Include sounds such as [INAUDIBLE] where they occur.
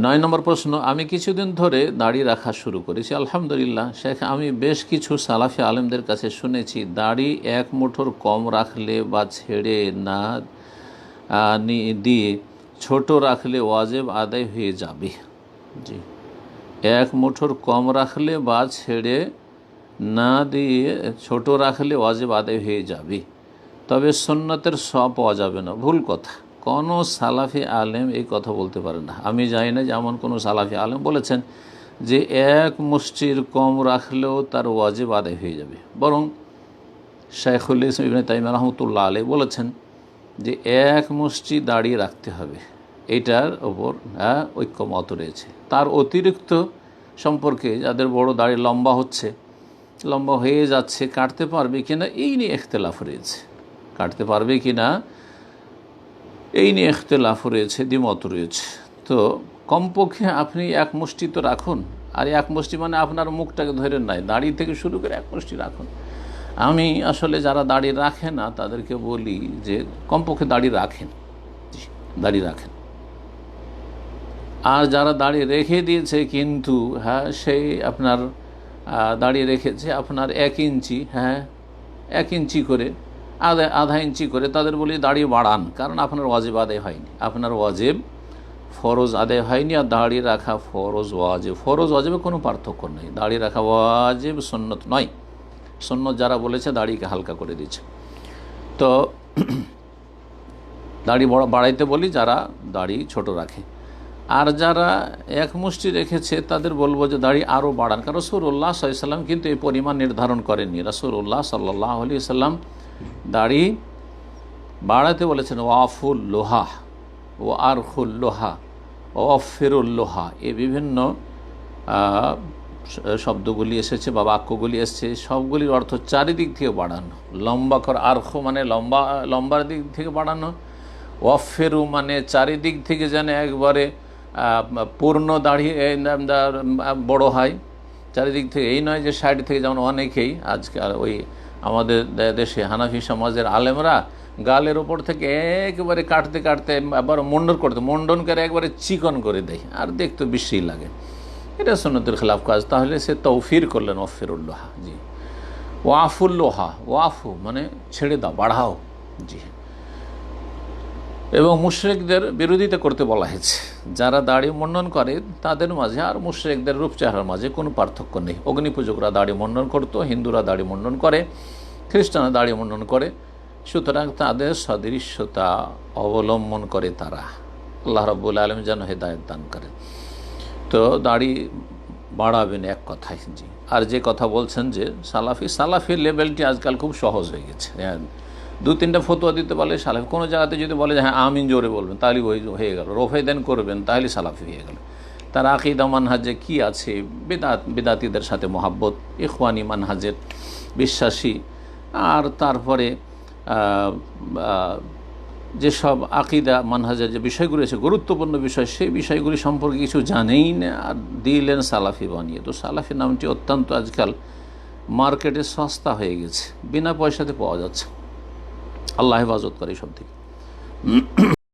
নয় নম্বর প্রশ্ন, আমি কিছুদিন ধরে দাড়ি রাখা শুরু করেছি। আলহামদুলিল্লাহ, শেখ, আমি বেশ কিছু সালাফি আলেমদের কাছে শুনেছি, দাড়ি এক মুঠোর কম রাখলে বা ছেড়ে না দিয়ে ছোট রাখলে ওয়াজেব আদায় হয়ে যাবে। জি। এক মুঠোর কম রাখলে বা ছেড়ে না দিয়ে ছোট রাখলে ওয়াজেব আদায় হয়ে যাবে। তবে সন্ন্যতের সব পাওয়া যাবে না। ভুল কথা। কোনো সালাফি আলেম এই কথা বলতে পারে না। আমি জানি না যে এমন কোনো সালাফি আলেম বলেছেন যে এক মুষ্টির কম রাখলেও তার ওয়াজিব আদায় হয়ে যাবে। বরং শেখুল ইসলাম ইবনে তাইম রহমতুল্লাহ আলী বলেছেন যে এক মুষ্টি দাঁড়িয়ে রাখতে হবে। এটার ওপর হ্যাঁ ঐক্যমত রয়েছে। তার অতিরিক্ত সম্পর্কে যাদের বড় দাড়ি লম্বা হচ্ছে, লম্বা হয়ে যাচ্ছে, কাটতে পারবে কিনা, এই নিয়ে এখতলাফ রয়েছে। কাটতে পারবে কিনা এই নিয়ে এখতলাফ রয়েছে, দ্বিমত রয়েছে। তো কমপক্ষে আপনি এক মুষ্টি তো রাখুন, আর এক মুষ্টি মানে আপনার মুখটাকে ধরে নাই, দাড়ি থেকে শুরু করে এক মুষ্টি রাখুন। আমি আসলে যারা দাড়ি রাখে না, তাদেরকে বলি যে কমপক্ষে দাড়ি রাখেন। দাড়ি রাখেন। আর যারা দাড়ি রেখে দিয়েছে কিন্তু হ্যাঁ সেই আপনার দাড়ি রেখেছে আপনার এক ইঞ্চি হ্যাঁ এক ইঞ্চি করে আধা আধা ইঞ্চি করে তাদের বলি দাড়ি বাড়ান, কারণ আপনার ওয়াজেব আদায় হয়নি। আপনার ওয়াজেব ফরজ আদায় হয়নি আর দাড়ি রাখা ফরজ ওয়াজেব। ফরজ ওয়াজেবে কোনো পার্থক্য নেই। দাড়ি রাখা ওয়াজেব সন্ন্যত নয়। সন্ন্যত যারা বলেছে দাড়িকে হালকা করে দিচ্ছে। তো [CLEARS THROAT] দাড়ি বড় বাড়াইতে বলি যারা দাড়ি ছোট রাখে। আর যারা এক মুষ্টি রেখেছে তাদের বলব যে দাড়ি আরও বাড়ান। কারণ রসুল্লাহ সাল্লাম কিন্তু এই পরিমাণ নির্ধারণ করেননি। রসুল্লাহ সাল্লাহ আলি সাল্লাম দাড়ি বাড়াতে বলেছেন, ওয়াফুল লোহা, ও আরখুল লোহা ও অফেরুল লোহা। এ বিভিন্ন শব্দগুলি এসেছে বা বাক্যগুলি এসেছে। সবগুলির অর্থ চারিদিক থেকে বাড়ানো। লম্বা কর, আর্খ মানে লম্বা, লম্বার দিক থেকে বাড়ানো। ওয়াফেরু মানে চারিদিক থেকে যেন একবারে পূর্ণ দাঁড়িয়ে বড় হয়। চারিদিক থেকে, এই নয় যে সাইড থেকে যেমন অনেকেই আজকাল ওই আমাদের দেশে হানাফি সমাজের আলেমরা গালের ওপর থেকে একেবারে কাটতে কাটতে আবার মন্ডন করতে, মন্ডন করে একবারে চিকন করে দেয়। আর দেখতে বেশি লাগে। এটা সন্ন্যতের খেলাফ কাজ। তাহলে সে তৌফির করলেন অফিরুল্লোহা জি। ওয়াফুল্লোহা, ওয়াফু মানে ছেড়ে দাও, বাড়াও, জি। এবং মুশ্রেকদের বিরোধিতা করতে বলা হয়েছে। যারা দাড়ি মন্ডন করে, তাদের মাঝে আর মুশ্রেকদের রূপচেহারার মাঝে কোনো পার্থক্য নেই। অগ্নিপূজকরা দাড়ি মন্ডন করতো, হিন্দুরা দাড়ি মন্ডন করে, খ্রিস্টানরা দাড়ি মন্ডন করে। সুতরাং তাদের সদৃশ্যতা অবলম্বন করে তারা। আল্লাহ রব্বুল আলম যেন হেদায়ত দান করে। তো দাড়ি বাড়াবেন এক কথায় জি। আর যে কথা বলছেন যে সালাফি, সালাফির লেভেলটি আজকাল খুব সহজ হয়ে গেছে। হ্যাঁ দু তিনটা ফতোয়া দিতে পারলে সালাফি। কোনো জায়গাতে যদি বলে যে হ্যাঁ আমিন জোরে বলবেন, তাহলে ওই হয়ে গেল। রোফেদেন করবেন, তাহলে সালাফি হয়ে গেল। তার আকিদা মানহাজে কি আছে? বেদাত, বেদাতিদের সাথে মহাব্বত, ইখওয়ানি মানহাজের বিশ্বাসী। আর তারপরে যেসব আকিদা, মানহাজের যে বিষয়গুলি আছে গুরুত্বপূর্ণ বিষয়, সেই বিষয়গুলি সম্পর্কে কিছু জানেই না, আর দিলেন সালাফি বানিয়ে। তো সালাফি নামটি অত্যন্ত আজকাল মার্কেটে সস্তা হয়ে গেছে। বিনা পয়সাতে পাওয়া যাচ্ছে। আল্লাহ হেফাজত করে সব থেকে